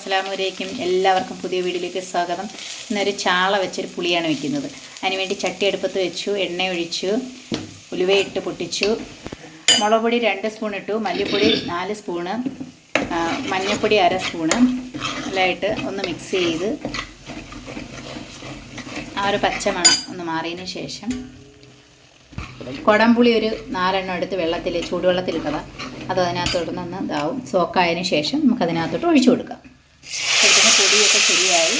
Friends വരേക്കും എല്ലാവർക്കും പുതിയ വീഡിയോയിലേക്ക് സ്വാഗതം. ഇന്നൊരു ചാള വെച്ചൊരു പുളിയാണ് വെക്കുന്നത്. അതിനുവേണ്ടി ചട്ടി അടുപ്പത്ത് വെച്ചു എണ്ണ ഒഴിച്ചു ഉലുവയിട്ട് പൊട്ടിച്ചു. മുളക് പൊടി രണ്ട് സ്പൂൺ ഇട്ടു. മല്ലിപ്പൊടി നാല് സ്പൂണ് മഞ്ഞൾപ്പൊടി അര സ്പൂണ് എല്ലായിട്ട് ഒന്ന് മിക്സ് ചെയ്ത് ആ ഒരു പച്ചമണം ഒന്ന് മാറിയതിന് ശേഷം കുടംപുളി ഒരു നാലെണ്ണം എടുത്ത് വെള്ളത്തിൽ ചൂടുവെള്ളത്തിൽ ഇട്ടതാണ് അത് അതിനകത്തോട്ട് നിന്ന് ഇതാവും. സോക്കായതിനു ശേഷം നമുക്ക് അതിനകത്തോട്ട് ഒഴിച്ചു കൊടുക്കാം. എടുക്കുന്ന പൊടിയൊക്കെ ശരിയായി.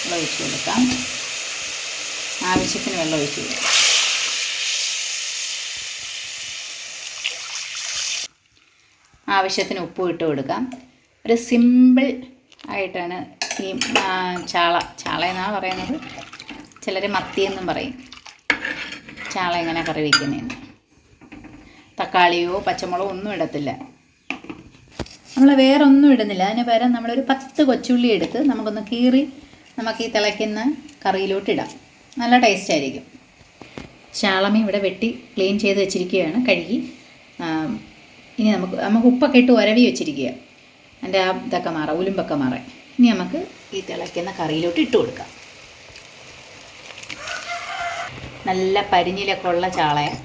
വെള്ളം ഒഴിച്ചു കൊടുക്കാം. ആവശ്യത്തിന് വെള്ളം ഒഴിച്ചു കൊടുക്കാം. ആവശ്യത്തിന് ഉപ്പ് ഇട്ട് കൊടുക്കാം. ഒരു സിമ്പിൾ ആയിട്ടാണ് ഈ ചാള. ചാള എന്നാണ് പറയുന്നത്? ചിലർ മത്തിയെന്നും പറയും. ചാള എങ്ങനെ കറി വയ്ക്കുന്നതെന്ന് തക്കാളിയോ പച്ചമുളകോ ഒന്നും ഇടത്തില്ല. നമ്മൾ വേറെ ഒന്നും ഇടുന്നില്ല. അതിന് പകരം നമ്മളൊരു പത്ത് കൊച്ചുള്ളി എടുത്ത് നമുക്കൊന്ന് കീറി നമുക്ക് ഈ തിളയ്ക്കുന്ന കറിയിലോട്ട് ഇടാം. നല്ല ടേസ്റ്റ് ആയിരിക്കും. ശാളമി ഇവിടെ വെട്ടി ക്ലീൻ ചെയ്ത് വെച്ചിരിക്കുകയാണ്. കഴുകി. ഇനി നമുക്ക് നമുക്ക് ഉപ്പൊക്കെ ഇട്ട് ഉരവി വെച്ചിരിക്കുക. അതിന്റെ ആ ഇതൊക്കെ മാറാം. ഉലുമ്പൊക്കെ മാറാം. ഇനി നമുക്ക് ഈ തിളയ്ക്കുന്ന കറിയിലോട്ട് ഇട്ട് കൊടുക്കാം. നല്ല പരിഞ്ഞിലൊക്കെ ഉള്ള ചാളയാണ്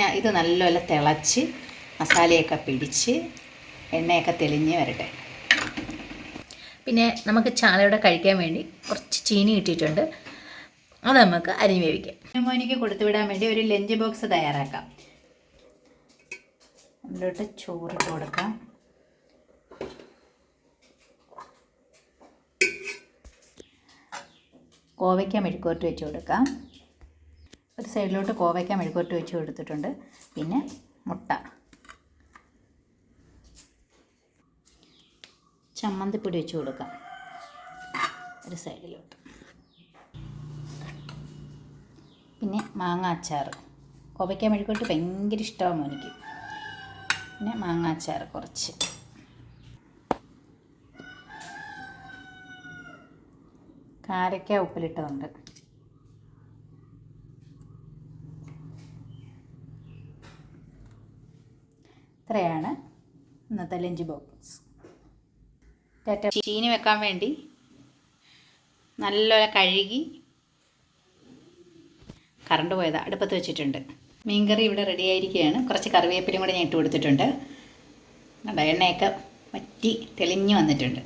ഞാൻ ഇത് നല്ലപോലെ തിളച്ച് മസാലയൊക്കെ പിടിച്ച് എണ്ണയൊക്കെ തെളിഞ്ഞ് വരട്ടെ. പിന്നെ നമുക്ക് ചാലയുടെ കഴിക്കാൻ വേണ്ടി കുറച്ച് ചീനി ഇട്ടിട്ടുണ്ട്. അത് നമുക്ക് അരിഞ്ഞ് വേവിക്കാം. മോനിക്ക് കൊടുത്തുവിടാൻ വേണ്ടി ഒരു ലഞ്ച് ബോക്സ് തയ്യാറാക്കാം. അതിലോട്ട് ചോറ് കൊടുക്കാം. കോവയ്ക്ക മെഴുക്കോട്ട് വെച്ച് കൊടുക്കാം. ഒരു സൈഡിലോട്ട് കോവയ്ക്ക മെഴുക്കോട്ട് വെച്ച് കൊടുത്തിട്ടുണ്ട്. പിന്നെ മുട്ട. ചമ്മന്തിപ്പൊടി വെച്ച് കൊടുക്കാം. ഒരു സൈഡിലോട്ട്. പിന്നെ മാങ്ങ അച്ചാർ കോവയ്ക്ക മെഴുക്കോട്ട് ഭയങ്കര ഇഷ്ടമാണ് മോനിക്ക്. പിന്നെ മാങ്ങ അച്ചാർ കുറച്ച്. കാരക്ക ഉപ്പിലിട്ടതുണ്ട്. ഇത്രയാണ് ഇന്നത്തെ ലഞ്ച് ബോക്സ്. ടാറ്റ ചീനി വെക്കാൻ വേണ്ടി നല്ലപോലെ കഴുകി കറണ്ട് പോയതാ അടുപ്പത്ത് വെച്ചിട്ടുണ്ട്. മീൻകറി ഇവിടെ റെഡി ആയിരിക്കുകയാണ്. കുറച്ച് കറിവേപ്പിലും കൂടെ ഞാൻ ഇട്ട് കൊടുത്തിട്ടുണ്ട്. കണ്ടോ എണ്ണയൊക്കെ വറ്റി തെളിഞ്ഞു വന്നിട്ടുണ്ട്.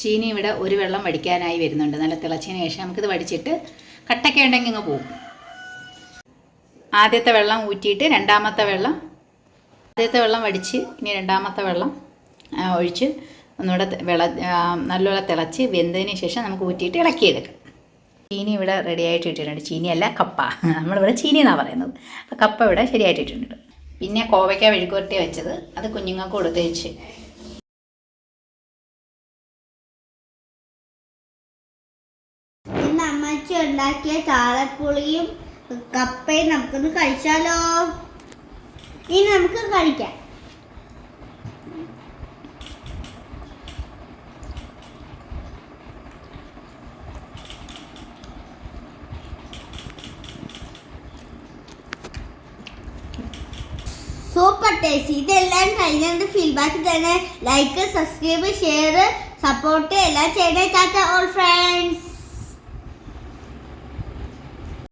ചീനി ഇവിടെ ഒരു വെള്ളം വടിക്കാനായി വരുന്നുണ്ട്. നല്ല തിളച്ചതിന് ശേഷം നമുക്കിത് വടിച്ചിട്ട് കട്ടൊക്കെ ഉണ്ടെങ്കിൽ ഇങ്ങ് പോവും. ആദ്യത്തെ വെള്ളം ഊറ്റിയിട്ട് രണ്ടാമത്തെ വെള്ളം ആദ്യത്തെ വെള്ളം വടിച്ച് ഇനി രണ്ടാമത്തെ വെള്ളം ഒഴിച്ച് ഒന്നുകൂടെ വിള നല്ലപോലെ തിളച്ച് വെന്തതിന് ശേഷം നമുക്ക് ഊറ്റിയിട്ട് ഇളക്കിയെടുക്കാം. ചീനി ഇവിടെ റെഡി ആയിട്ട് ഇട്ടിട്ടുണ്ട്. ചീനിയല്ല കപ്പ. നമ്മളിവിടെ ചീനി എന്നാണ് പറയുന്നത്. അപ്പോൾ കപ്പ ഇവിടെ ശരിയായിട്ട് ഇട്ടിട്ടുണ്ട്. പിന്നെ കോവയ്ക്ക മെഴുക്കുവരട്ടി വെച്ചത്. അത് കുഞ്ഞുങ്ങൾക്ക് കൊടുത്ത് വെച്ച്. അമ്മച്ചി ഉണ്ടാക്കിയ ചാളപ്പുളിയും കപ്പയും നമുക്കൊന്ന് കഴിച്ചാലോ? ഇനി നമുക്ക് കഴിക്കാം. സൂപ്പർ ടേസ്റ്റ് ഇതെല്ലാം കഴിഞ്ഞതിന്റെ ഫീഡ്ബാക്ക് തന്നെ. ലൈക്ക് സബ്സ്ക്രൈബ് ഷെയർ സപ്പോർട്ട് എല്ലാം ചെയ്യണേ ഓൾ ഫ്രണ്ട്സ്